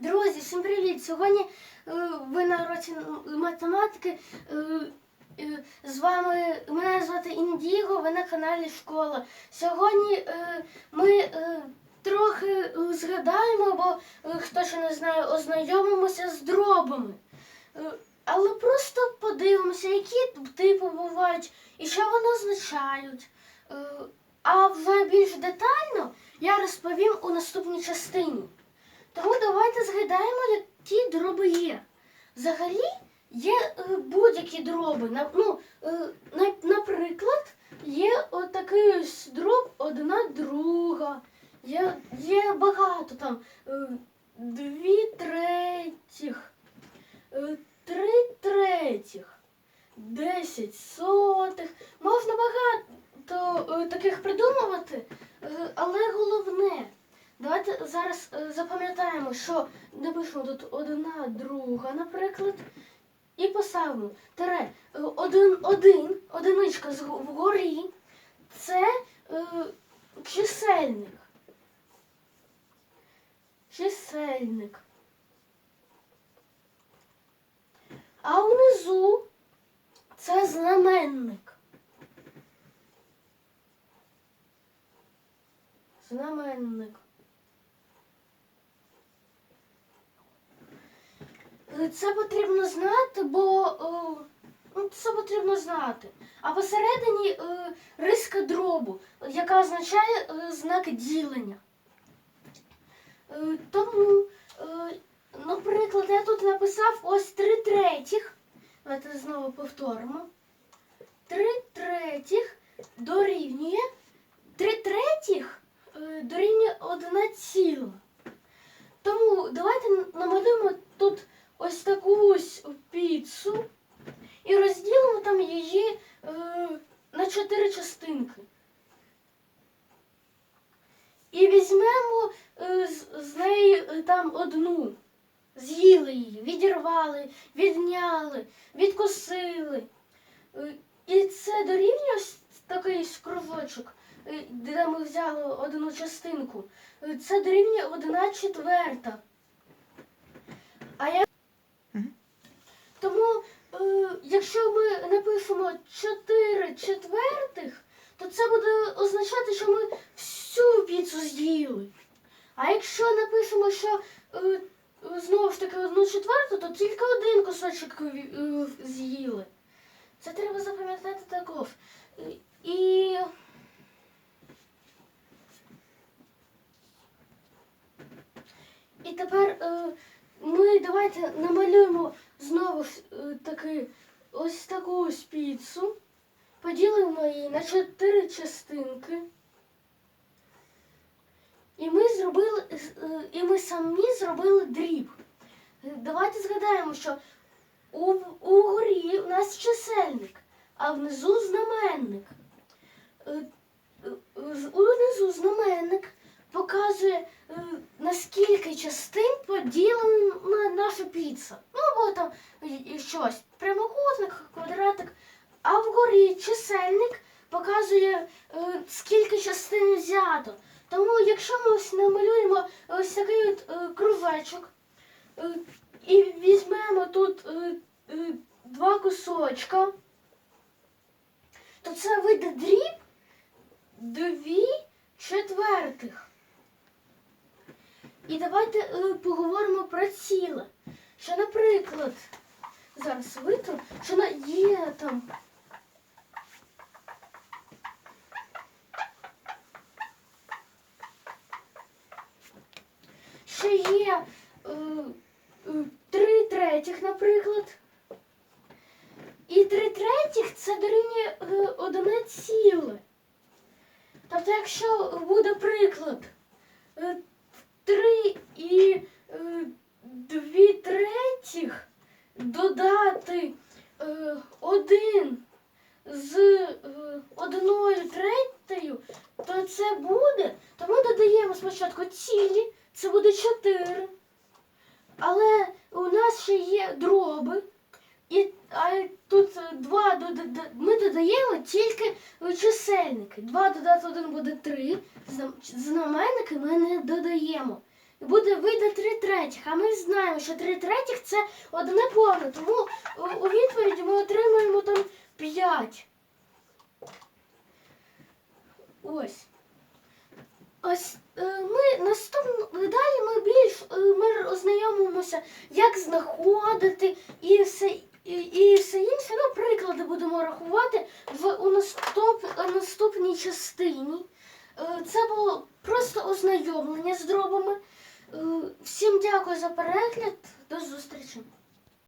Друзі, всім привіт! Сьогодні е, ви на уроці математики. Е, е, з вами мене звати Індіго, ви на каналі Школа. Сьогодні ми трохи згадаємо, бо хто ще не знає, ознайомимося з дробами. Але просто подивимося, які типи бувають і що вони означають. А вже більш детально я розповім у наступній частині. Тому давайте згадаємо, які дроби є. Взагалі є е, будь-які дроби. Ну, е, на- наприклад, є отакий ось дроб одна друга. Є, є багато там е, дві третіх, три третіх, десять сотих. Можна багато таких придумувати, але головне. Давайте зараз е, запам'ятаємо, що напишемо тут одна друга, наприклад, і поставимо тире е, один, один, одиничка вгорі. Це е, чисельник. Чисельник. А внизу це знаменник. Знаменник. Це потрібно знати, бо е, ну, це потрібно знати. А посередині е, риска дробу, яка означає е, знак ділення. Тому, наприклад, я тут написав ось три третіх. Давайте знову повторимо. Три третіх дорівнює. Три третіх е, дорівнює одна ціла. Тому давайте намалюємо тут ось таку ось піцу і розділимо там її е, на чотири частинки. І візьмемо е, з, з неї е, там одну. З'їли її, відірвали, відняли, відкусили. Е, І це дорівнює ось такий ось е, де ми взяли одну частинку. Е, Це дорівнює одна четверта. А я... Тому, якщо ми напишемо 4 четвертих, то це буде означати, що ми всю піцу з'їли. А якщо напишемо, що е, знову ж таки одну четверту, то тільки один кусочок е, з'їли. Це треба запам'ятати також. Е, І. І тепер е, ми давайте намалюємо знову е, таки ось таку ось піцу. Поділимо її на чотири частинки. І ми зробили, е, і ми самі зробили дріб. Давайте згадаємо, що у, угорі у нас чисельник, а внизу знаменник. Е, Унизу знаменник показує, е, наскільки частин поділена наша піца. Ну, або там щось. Прямокутник, квадратик. А вгорі чисельник показує, е, скільки частин взято. Тому, якщо ми ось намалюємо ось такий от е, кружечок і візьмемо тут два кусочка, то це вийде дріб дві четвертих. І давайте е, поговоримо про ціле. Що, наприклад, зараз витру, що на є там. Що є е, е, три третіх, наприклад. І три третіх це дорівнює одне ціле. Тобто, якщо буде приклад три і е, дві третіх додати е, один з е, одною третьою, то це буде, то ми додаємо спочатку цілі, це буде 4. Але у нас ще є дроби. І а тут е, два дода- ми додаємо тільки е, чисельники. Два додати один буде три. Знаменники ми не додаємо. і буде вийде 3 третіх. А ми знаємо, що 3 третіх це одне повне, тому у, у відповіді ми отримаємо там 5. Ось. Ось е, ми наступно далі ми більш е, ми ознайомимося, як знаходити і все, і, і все інше. Ну, приклади будемо рахувати в у наступ, наступній частині. Е, Це було просто ознайомлення з дробами. Е, Всім дякую за перегляд. До зустрічі.